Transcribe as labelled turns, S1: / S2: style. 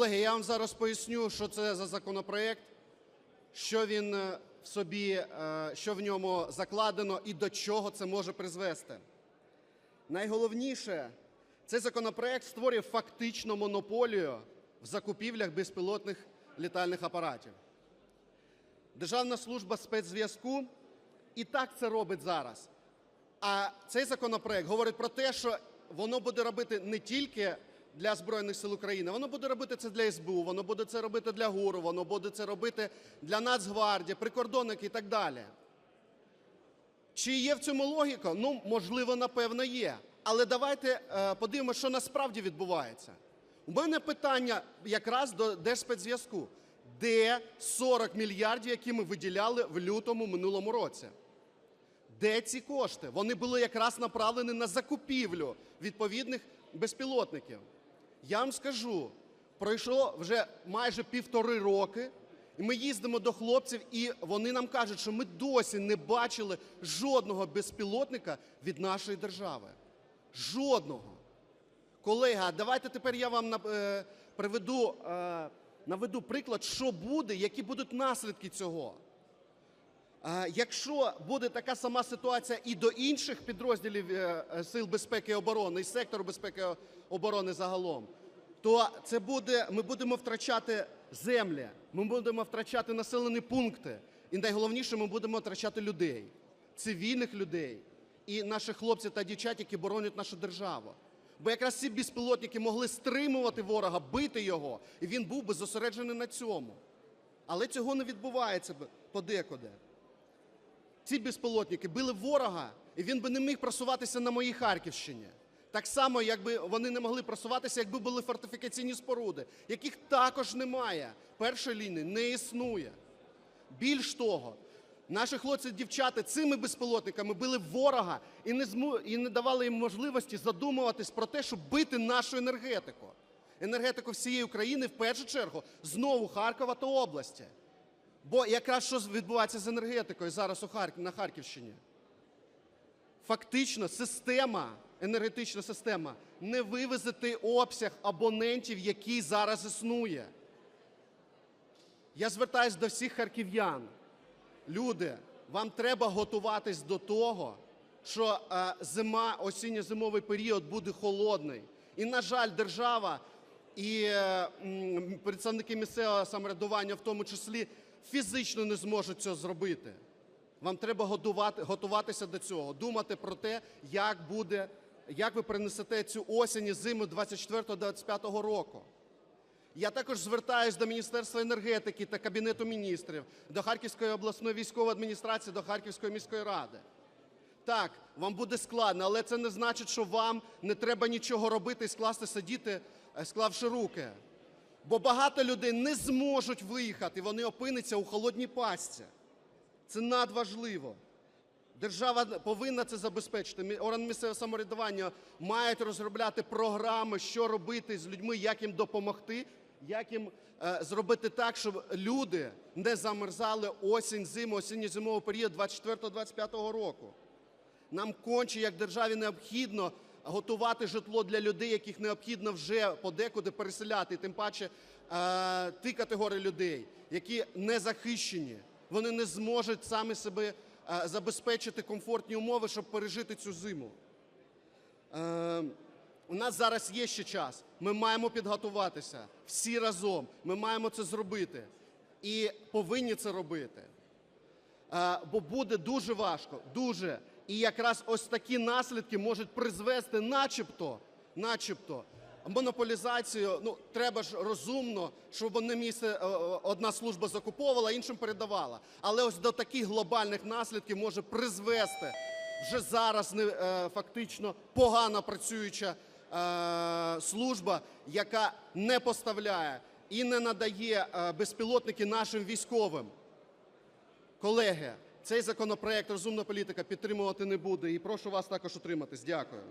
S1: Колеги, я вам зараз поясню, що це за законопроект, що він е, в собі, е, що в ньому закладено і до чого це може призвести. Найголовніше, цей законопроект створює фактично монополію в закупівлях безпілотних літальних апаратів. Державна служба спецзв'язку і так це робить зараз. А цей законопроект говорить про те, що воно буде робити не тільки для Збройних сил України, воно буде робити це для СБУ, воно буде це робити для ГУРу, воно буде це робити для Нацгвардії, прикордонники і так далі. Чи є в цьому логіка? Ну, можливо, напевно, є. Але давайте е, подивимося, що насправді відбувається. У мене питання якраз до Держспецзв'язку. Де 40 мільярдів, які ми виділяли в лютому минулому році? Де ці кошти? Вони були якраз направлені на закупівлю відповідних безпілотників. Я вам скажу, пройшло вже майже півтори роки, і ми їздимо до хлопців, і вони нам кажуть, що ми досі не бачили жодного безпілотника від нашої держави. Жодного. Колеги, а давайте тепер я вам е, приведу, е, наведу приклад, що буде, які будуть наслідки цього. Якщо буде така сама ситуація і до інших підрозділів е, е, Сил безпеки і оборони, і сектору безпеки і оборони загалом, то це буде, ми будемо втрачати землі, ми будемо втрачати населені пункти. І найголовніше, ми будемо втрачати людей, цивільних людей і наших хлопців та дівчат, які боронять нашу державу. Бо якраз ці безпілотники могли стримувати ворога, бити його, і він був би зосереджений на цьому. Але цього не відбувається подекуди. Ці безпілотники били ворога, і він би не міг просуватися на моїй Харківщині. Так само, якби вони не могли просуватися, якби були фортифікаційні споруди, яких також немає. Першої лінії не існує. Більш того, наші хлопці дівчата цими безпілотниками били ворога і не, зму... і не давали їм можливості задумуватись про те, щоб бити нашу енергетику. Енергетику всієї України, в першу чергу, знову Харкова та області. Бо якраз що відбувається з енергетикою зараз у Харк... на Харківщині? Фактично, система, енергетична система не вивезе той обсяг абонентів, який зараз існує. Я звертаюся до всіх харків'ян. Люди, вам треба готуватись до того, що е, зима, осінньо-зимовий період буде холодний. І, на жаль, держава і представники місцевого самоврядування, в тому числі, фізично не зможуть цього зробити. Вам треба готувати, готуватися до цього, думати про те, як буде, як ви принесете цю осінь і зиму 24-25 року. Я також звертаюся до Міністерства енергетики та Кабінету міністрів, до Харківської обласної військової адміністрації, до Харківської міської ради. Так, вам буде складно, але це не значить, що вам не треба нічого робити і скласти сидіти, склавши руки. Бо багато людей не зможуть виїхати, вони опиняться у холодній пастці. Це надважливо. Держава повинна це забезпечити. Органи місцевого самоврядування мають розробляти програми, що робити з людьми, як їм допомогти, як їм е, зробити так, щоб люди не замерзали осінь, зиму, осінньо-зимовий період 24-25 року. Нам конче, як державі, необхідно готувати житло для людей, яких необхідно вже подекуди переселяти, і тим паче е, ті категорії людей, які не захищені, вони не зможуть самі себе е, забезпечити комфортні умови, щоб пережити цю зиму. Е, у нас зараз є ще час. Ми маємо підготуватися всі разом. Ми маємо це зробити і повинні це робити. Бо буде дуже важко, дуже. І якраз ось такі наслідки можуть призвести, начебто, начебто, монополізацію. Ну, треба ж розумно, щоб одне місце е, е, одна служба закуповувала, іншим передавала. Але ось до таких глобальних наслідків може призвести вже зараз не, е, фактично погано працююча служба, яка не поставляє і не надає безпілотники нашим військовим. Колеги, цей законопроект розумна політика підтримувати не буде і прошу вас також утриматись. Дякую.